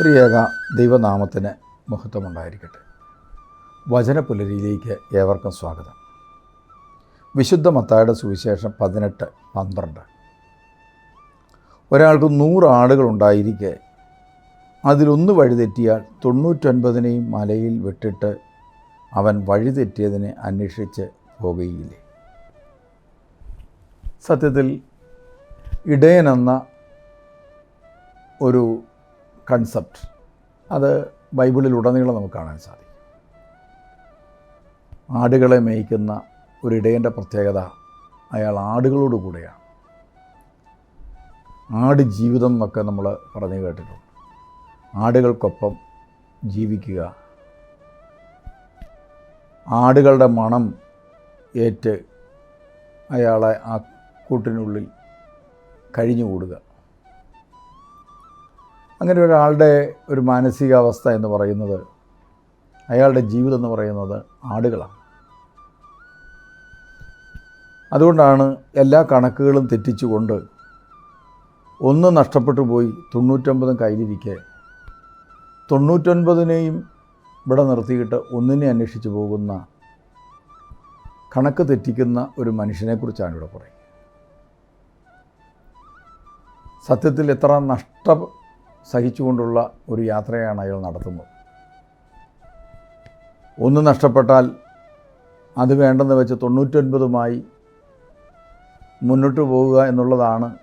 ത്രിയേക ദൈവനാമത്തിന് മഹത്വമുണ്ടായിരിക്കട്ടെ. വചനപുലരിയിലേക്ക് ഏവർക്കും സ്വാഗതം. വിശുദ്ധ മത്തായുടെ സുവിശേഷം പതിനെട്ട് പന്ത്രണ്ട്. ഒരാൾക്ക് നൂറ് ആടുകളുണ്ടായിരിക്കെ അതിലൊന്ന് വഴിതെറ്റിയാൽ തൊണ്ണൂറ്റൊൻപതിനെയും മലയിൽ വിട്ടിട്ട് അവൻ വഴിതെറ്റിയതിനെ അന്വേഷിച്ച് പോകുകയില്ലേ സത്യത്തിൽ ഇടയനെന്ന ഒരു കൺസെപ്റ്റ് അത് ബൈബിളിലുടനീളം നമുക്ക് കാണാൻ സാധിക്കും. ആടുകളെ മേയ്ക്കുന്ന ഒരു പ്രത്യേകത അയാൾ ആടുകളോട് കൂടെയാണ്. ആട് ജീവിതം എന്നൊക്കെ നമ്മൾ പറഞ്ഞു കേട്ടിട്ടുണ്ട്. ആടുകൾക്കൊപ്പം ജീവിക്കുക. ആടുകളുടെ മണം ഏറ്റ് അയാളെ ആ കൂട്ടിനുള്ളിൽ കഴിഞ്ഞുകൂടുക. അങ്ങനെ ഒരാളുടെ ഒരു മാനസികാവസ്ഥ എന്ന് പറയുന്നത് അയാളുടെ ജീവിതം എന്ന് പറയുന്നത് ആടുകളാണ്. അതുകൊണ്ടാണ് എല്ലാ കണക്കുകളും തെറ്റിച്ചുകൊണ്ട് ഒന്ന് നഷ്ടപ്പെട്ടു പോയി തൊണ്ണൂറ്റൊമ്പതും കയ്യിലിരിക്കെ. തൊണ്ണൂറ്റൊൻപതിനെയും ഇവിടെ നിർത്തിയിട്ട് ഒന്നിനെ അന്വേഷിച്ച് പോകുന്ന കണക്ക് തെറ്റിക്കുന്ന ഒരു മനുഷ്യനെക്കുറിച്ചാണ് ഇവിടെ പറയുന്നത് സത്യത്തിൽ എത്ര നഷ്ടം സഹിച്ചുകൊണ്ടുള്ള ഒരു യാത്രയാണ് അയാൾ നടത്തുന്നത്. ഒന്ന് നഷ്ടപ്പെട്ടാൽ അത് വേണ്ടെന്ന് വെച്ച് തൊണ്ണൂറ്റൊൻപതുമായി മുന്നോട്ട് പോവുക എന്നുള്ളതാണ്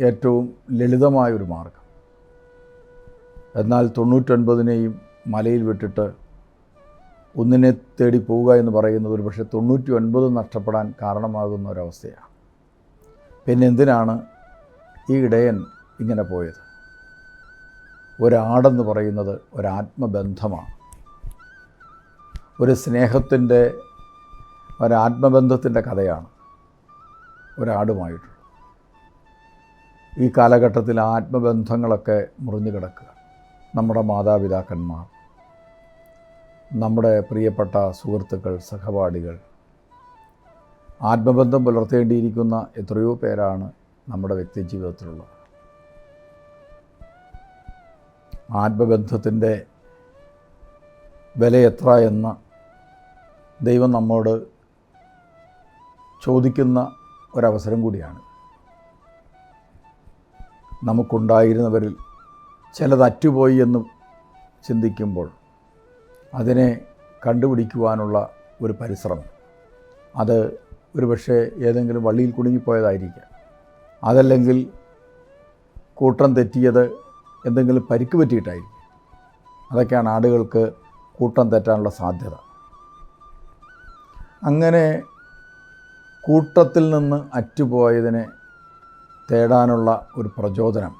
ഏറ്റവും ലളിതമായൊരു മാർഗം. എന്നാൽ തൊണ്ണൂറ്റൊൻപതിനെയും മലയിൽ വിട്ടിട്ട് ഒന്നിനെ തേടി പോവുക എന്ന് പറയുന്നത് ഒരു പക്ഷേ തൊണ്ണൂറ്റി ഒൻപത് നഷ്ടപ്പെടാൻ കാരണമാകുന്ന ഒരവസ്ഥയാണ്. പിന്നെ എന്തിനാണ് ഈ ഇടയൻ ഇങ്ങനെ പോയത്? ഒരാടെന്ന് പറയുന്നത് ഒരാത്മബന്ധമാണ്. ഒരു സ്നേഹത്തിന്റെ ഒരാത്മബന്ധത്തിന്റെ കഥയാണ് ഒരാടുമായിട്ടുള്ളത്. ഈ കാലഘട്ടത്തിൽ ആത്മബന്ധങ്ങളൊക്കെ മുറിഞ്ഞു കിടക്കുക. നമ്മുടെ മാതാപിതാക്കന്മാർ നമ്മുടെ പ്രിയപ്പെട്ട സുഹൃത്തുക്കൾ സഹപാഠികൾ ആത്മബന്ധം പുലർത്തേണ്ടിയിരിക്കുന്ന എത്രയോ പേരാണ് നമ്മുടെ വ്യക്തി ആത്മബന്ധത്തിന്റെ വില എത്ര എന്ന് ദൈവം നമ്മോട് ചോദിക്കുന്ന ഒരവസരം കൂടിയാണ്. നമുക്കുണ്ടായിരുന്നവരിൽ ചിലത് അറ്റുപോയി എന്ന് ചിന്തിക്കുമ്പോൾ അതിനെ കണ്ടുപിടിക്കുവാനുള്ള ഒരു പരിശ്രമം. അത് ഒരു പക്ഷേ ഏതെങ്കിലും വള്ളിയിൽ കുടുങ്ങിപ്പോയതായിരിക്കാം. അതല്ലെങ്കിൽ കൂട്ടം തെറ്റിയത് എന്തെങ്കിലും പരിക്ക് പറ്റിയിട്ടായിരിക്കും. അതൊക്കെയാണ് ആടുകൾക്ക് കൂട്ടം തെറ്റാനുള്ള സാധ്യത. അങ്ങനെ കൂട്ടത്തിൽ നിന്ന് അറ്റുപോയതിനെ തേടാനുള്ള ഒരു പ്രചോദനം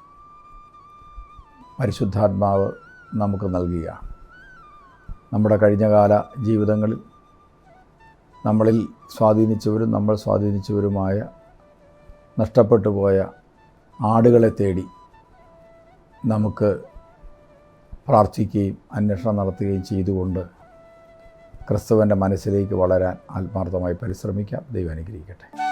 പരിശുദ്ധാത്മാവ് നമുക്ക് നൽകുകയാണ്. നമ്മുടെ കഴിഞ്ഞകാല ജീവിതങ്ങളിൽ നമ്മളിൽ സ്വാധീനിച്ചവരും നമ്മൾ സ്വാധീനിച്ചവരുമായ നഷ്ടപ്പെട്ടു പോയ ആടുകളെ തേടി നമുക്ക് പ്രാർത്ഥിക്കുകയും അന്വേഷണം നടത്തുകയും ചെയ്തുകൊണ്ട് ക്രിസ്തുവിന്റെ മനസ്സിലേക്ക് വളരാൻ ആത്മാർത്ഥമായി പരിശ്രമിക്കാം. ദൈവം അനുഗ്രഹിക്കട്ടെ.